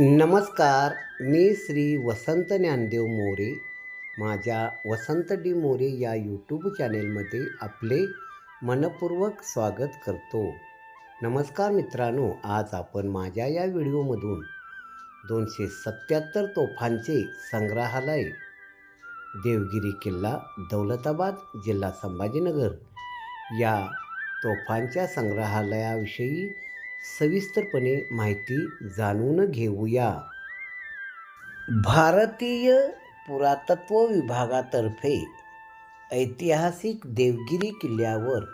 नमस्कार मी श्री वसंत ज्ञानदेव मोरे. माझ्या वसंत डी मोरे या यूट्यूब चॅनेलमध्ये आपले मनपूर्वक स्वागत करतो. नमस्कार मित्रांनो आज आपण माझ्या या व्हिडिओमधून दोनशे सत्याहत्तर तोफांचे संग्रहालय देवगिरी किल्ला दौलताबाद जिल्हा संभाजीनगर या तोफांच्या संग्रहालयाविषयी सविस्तरपणे माहिती जाणून घेऊया. भारतीय पुरातत्व विभागातर्फे ऐतिहासिक देवगिरी किल्ल्यावर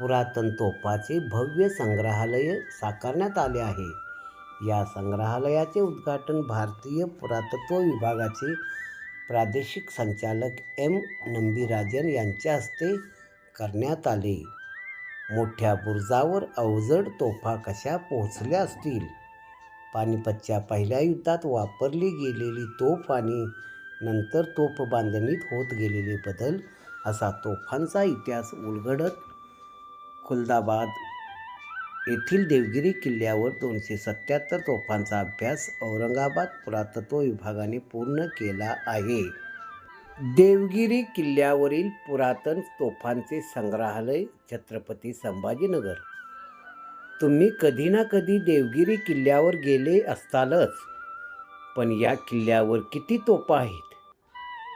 पुरातन तोफाचे भव्य संग्रहालय साकारण्यात आले आहे. या संग्रहालयाचे उद्घाटन भारतीय पुरातत्व विभागाचे प्रादेशिक संचालक एम नंबीराजन यांच्या हस्ते करण्यात आले. मोठ्या बुरुजावर अवजड तोफा कशा पोहोचल्या असतील? पानिपतच्या पहिल्या युद्धात वापरली गेलेली तोफ आणि नंतर तोफ बांधणीत होत गेलेले बदल असा तोफांचा इतिहास उलगडत खुलदाबाद येथील देवगिरी किल्ल्यावर दोनशे सत्याहत्तर तोफांचा अभ्यास औरंगाबाद पुरातत्व विभागाने पूर्ण केला आहे. देवगिरी किल्ल्यावरील पुरातन तोफांचे संग्रहालय छत्रपती संभाजीनगर. तुम्ही कधी ना कधी देवगिरी किल्ल्यावर गेले असतालच पण या किल्ल्यावर किती तोफा आहेत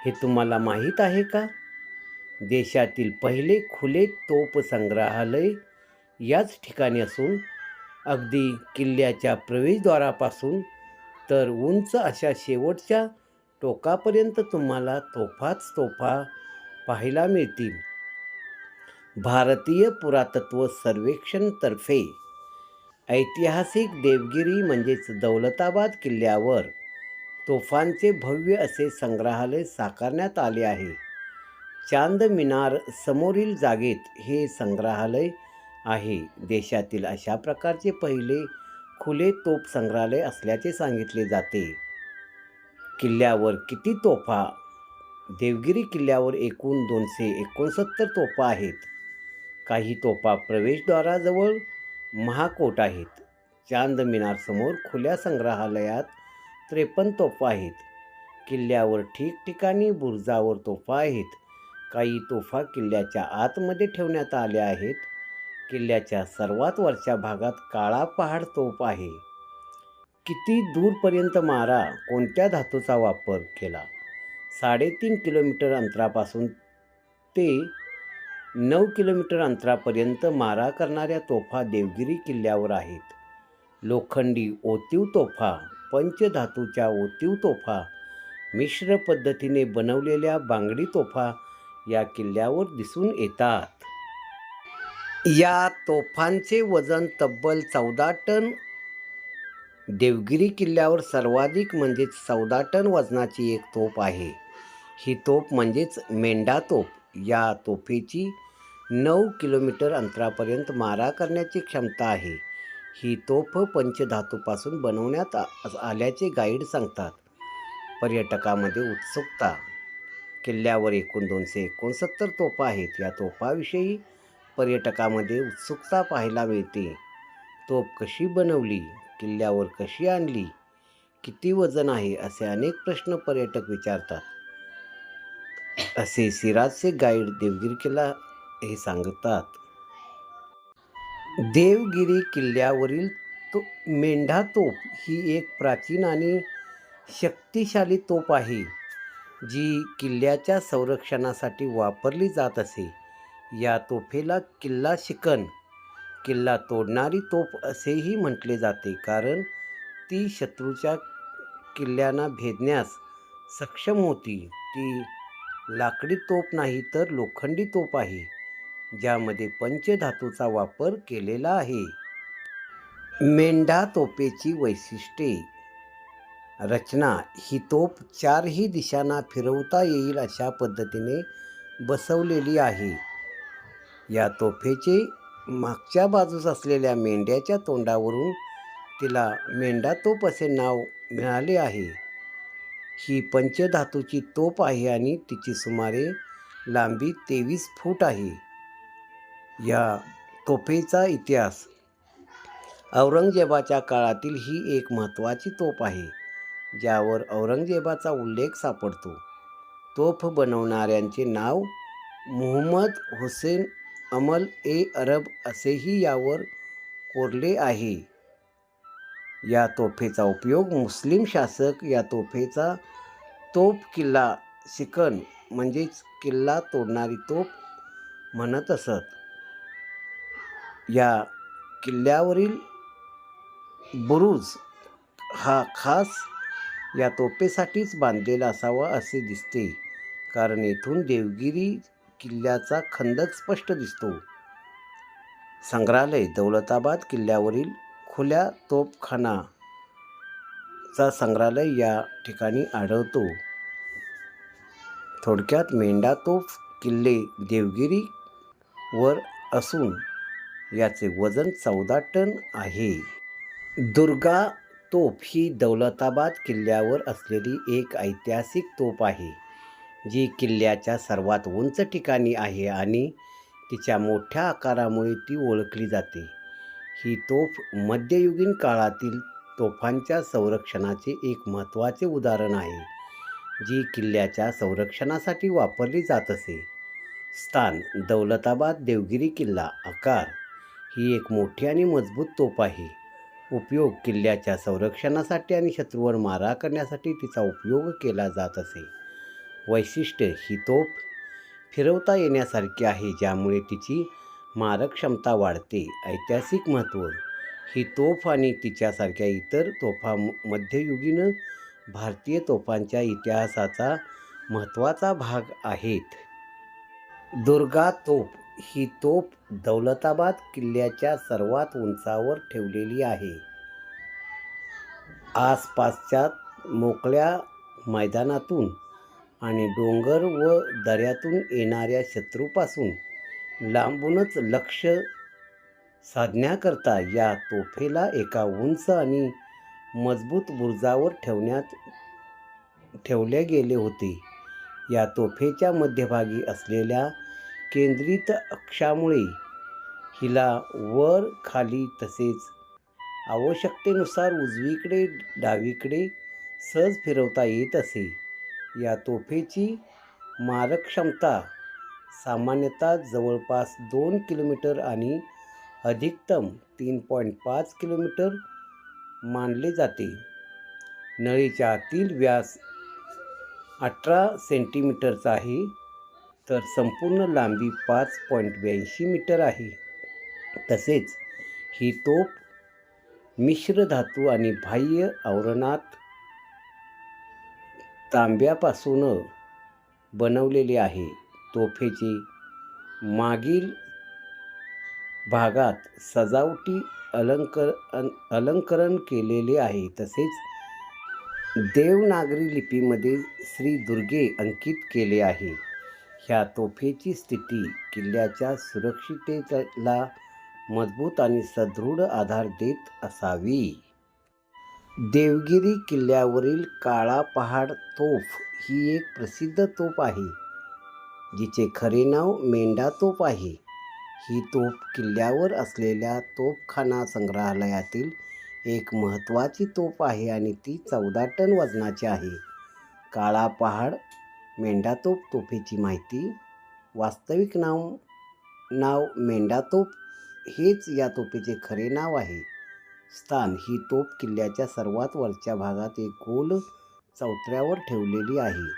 हे तुम्हाला माहीत आहे का? देशातील पहिले खुले तोप संग्रहालय याच ठिकाणी असून अगदी किल्ल्याच्या प्रवेशद्वारापासून तर उंच अशा शेवटच्या टोकापर्यंत तुम्हाला तोफाच तोफा पाहायला मिळतील. भारतीय पुरातत्व सर्वेक्षणतर्फे ऐतिहासिक देवगिरी म्हणजेच दौलताबाद किल्ल्यावर तोफांचे भव्य असे संग्रहालय साकारण्यात आले आहे. चांद मिनार समोरील जागेत हे संग्रहालय आहे. देशातील अशा प्रकारचे पहिले खुले तोफ संग्रहालय असल्याचे सांगितले जाते. किल्ल्यावर किती तोफा? देवगिरी किल्ल्यावर एकूण दोनशे एकोणसत्तर तोफा आहेत. काही तोफा प्रवेशद्वाराजवळ महाकोट आहेत. चांद मिनारसमोर खुल्या संग्रहालयात त्रेपन्न तोफा आहेत. किल्ल्यावर ठिकठिकाणी बुरुजावर तोफा आहेत. काही तोफा किल्ल्याच्या आतमध्ये ठेवण्यात आल्या आहेत. किल्ल्याच्या सर्वात वरच्या भागात काळा पहाड तोफ आहे. किती दूरपर्यंत मारा कोणत्या धातूचा वापर केला? साडेतीन किलोमीटर अंतरापासून ते नऊ किलोमीटर अंतरापर्यंत मारा करणाऱ्या तोफा देवगिरी किल्ल्यावर आहेत. लोखंडी ओतीव तोफा पंचधातूच्या ओतीव तोफा मिश्र पद्धतीने बनवलेल्या बांगडी तोफा या किल्ल्यावर दिसून येतात. या तोफांचे वजन तब्बल चौदा टन देवगिरी किल्ल्यावर सर्वाधिक म्हणजेच चौदा टन वजनाची एक तोफ आहे. ही तोफ म्हणजेच मेंढा तोफ. या तोफेची नऊ किलोमीटर अंतरापर्यंत मारा करण्याची क्षमता आहे. ही तोफ पंचधातूपासून बनवण्यात आल्याचे गाईड सांगतात. पर्यटकामध्ये उत्सुकता. किल्ल्यावर एकूण दोनशे एकोणसत्तर तोफा आहेत. या तोफाविषयी पर्यटकामध्ये उत्सुकता पाहायला मिळते. तोफ कशी बनवली? किल्ल्यावर कशी आणली? किती वजन आहे? असे अनेक प्रश्न पर्यटक विचारतात. असे सिराजचे गाईड देवगिरी किल्ला हे सांगतात. देवगिरी किल्ल्यावरील तो मेंढा तोप ही एक प्राचीन आणि शक्तिशाली तोप आहे जी किल्ल्याच्या संरक्षणासाठी वापरली जात असे. या तोफेला किल्ला शिकन किल्ला तोडणारी तोफ असेही म्हटले जाते. कारण ती शत्रूच्या किल्ल्यांना भेदण्यास सक्षम होती. ती लाकडी तोफ नाही तर लोखंडी तोफ आहे ज्यामध्ये पंचधातूचा वापर केलेला आहे. मेंढा तोफेची वैशिष्ट्ये. रचना. ही तोफ चारही दिशांना फिरवता येईल अशा पद्धतीने बसवलेली आहे. या तोफेचे मागच्या बाजूस असलेल्या मेंढ्याच्या तोंडावरून तिला मेंढा तोप असे नाव मिळाले आहे. ही पंचधातूची तोप आहे आणि तिची सुमारे लांबी तेवीस फूट आहे. या तोफेचा इतिहास औरंगजेबाच्या काळातील ही एक महत्त्वाची तोफ आहे ज्यावर औरंगजेबाचा उल्लेख सापडतो. तोफ बनवणाऱ्यांचे नाव मुहम्मद हुसेन अमल ए अरब असेही यावर कोरले आहे. या तोफेचा उपयोग मुस्लिम शासक या तोफेचा तोफ किल्ला सिकन म्हणजेच किल्ला तोडणारी तोफ म्हणत असत. या किल्ल्यावरील बुरुज हा खास या तोफेसाठीच बांधलेला असावा असे दिसते. कारण येथून देवगिरी किल्ल्याचा खंदक स्पष्ट दिसतो. संग्रहालय दौलताबाद किल्ल्यावरील खुल्या तोफखाना चा संग्रहालय या ठिकाणी आढळतो. थोडक्यात मेंढा तोफ किल्ले देवगिरी वर असून याचे वजन चौदा टन आहे. दुर्गा तोफ ही दौलताबाद किल्ल्यावर असलेली एक ऐतिहासिक तोफ आहे. जी किल्ल्याच्या सर्वात उंच ठिकाणी आहे आणि तिच्या मोठ्या आकारामुळे ती ओळखली जाते. ही तोफ मध्ययुगीन काळातील तोफांच्या संरक्षणाचे एक महत्त्वाचे उदाहरण आहे जी किल्ल्याच्या संरक्षणासाठी वापरली जात असे. स्थान दौलताबाद देवगिरी किल्ला आकार ही एक मोठी आणि मजबूत तोफ आहे. उपयोग किल्ल्याच्या संरक्षणासाठी आणि शत्रूवर मारा करण्यासाठी तिचा उपयोग केला जात असे. वैशिष्ट्य ही तोफ फिरवता येण्यासारखी आहे ज्यामुळे तिची मारक क्षमता वाढते. ऐतिहासिक महत्त्व ही तोफ आणि तिच्यासारख्या इतर तोफा म- मध्ययुगीन भारतीय तोफांच्या इतिहासाचा महत्त्वाचा भाग आहेत. दुर्गा तोफ ही तोफ दौलताबाद किल्ल्याच्या सर्वात उंचावर ठेवलेली आहे. आसपासच्या मोकळ्या मैदानातून आणि डोंगर व दऱ्यातून येणाऱ्या शत्रूपासून लांबूनच लक्ष साधण्याकरता या तोफेला एका उंच आणि मजबूत बुर्जावर ठेवण्यात ठेवले गेले होते. या तोफेच्या मध्यभागी असलेल्या केंद्रित अक्षामुळे हिला वर खाली तसेच आवश्यकतेनुसार उजवीकडे डावीकडे सहज फिरवता येत असे. या तोफेची मारक क्षमता सामान्यतः जवळपास दोन किलोमीटर आणि अधिकतम तीन पॉईंट पाच किलोमीटर मानले जाते. नळीच्या आतील व्यास अठरा सेंटीमीटरचा आहे तर संपूर्ण लांबी पाच पॉईंट ब्याऐंशी मीटर आहे. तसेच ही तोफ मिश्र धातू आणि बाह्य आवरणात तांब्यापासून बनवलेली आहे. तोफेचे मागील भागात सजावटी अलंकर अलंकरण केलेले आहे. तसेच देवनागरी लिपीमध्ये श्री दुर्गे अंकित केले आहे. ह्या तोफेची स्थिती किल्ल्याच्या सुरक्षिततेला मजबूत आणि सदृढ आधार देत असावी. देवगिरी किल्ल्यावरील काळा पहाड तोफ ही एक प्रसिद्ध तोफ आहे जिचे खरे नाव मेंढा तोफ आहे. ही तोफ किल्ल्यावर असलेल्या तोफखाना संग्रहालयातील एक महत्त्वाची तोफ आहे आणि ती चौदा टन वजनाची आहे. काळा पहाड मेंढातोप तोफेची माहिती वास्तविक नाव नाव मेंढातोप हेच या तोफेचे खरे नाव आहे. स्थान ही तोप किल्ल्याच्या सर्वात वरच्या भागात एक गोल चौथऱ्यावर ठेवलेली आहे.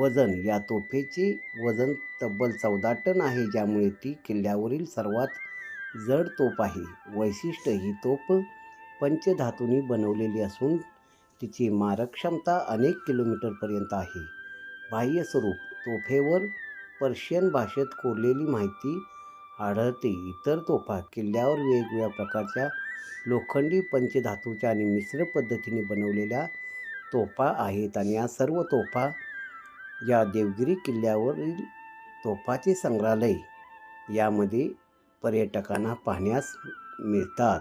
वजन या तोफेचे वजन तब्बल चौदा टन आहे ज्यामुळे ती किल्ल्यावरील सर्वात जड तोफ आहे. वैशिष्ट्य ही तोफ पंचधातूंनी बनवलेली असून तिची मारक क्षमता अनेक किलोमीटरपर्यंत आहे. बाह्य स्वरूप तोफेवर पर्शियन भाषेत कोरलेली माहिती आढळते. इतर तोफा किल्ल्यावर वेगवेगळ्या प्रकारच्या लोखंडी पंचधातूच्या आणि मिश्र पद्धतीने बनवलेल्या तोफा आहेत. आणि या सर्व तोफा या देवगिरी किल्ल्यावरील तोफाचे संग्रहालय यामध्ये पर्यटकांना पाहण्यास मिळतात.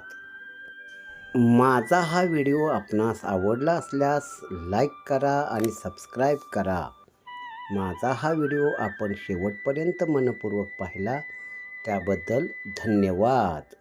माझा हा व्हिडिओ आपणास आवडला असल्यास लाईक करा आणि सबस्क्राईब करा. माझा हा व्हिडिओ आपण शेवटपर्यंत मनपूर्वक पाहिला त्याबद्दल धन्यवाद.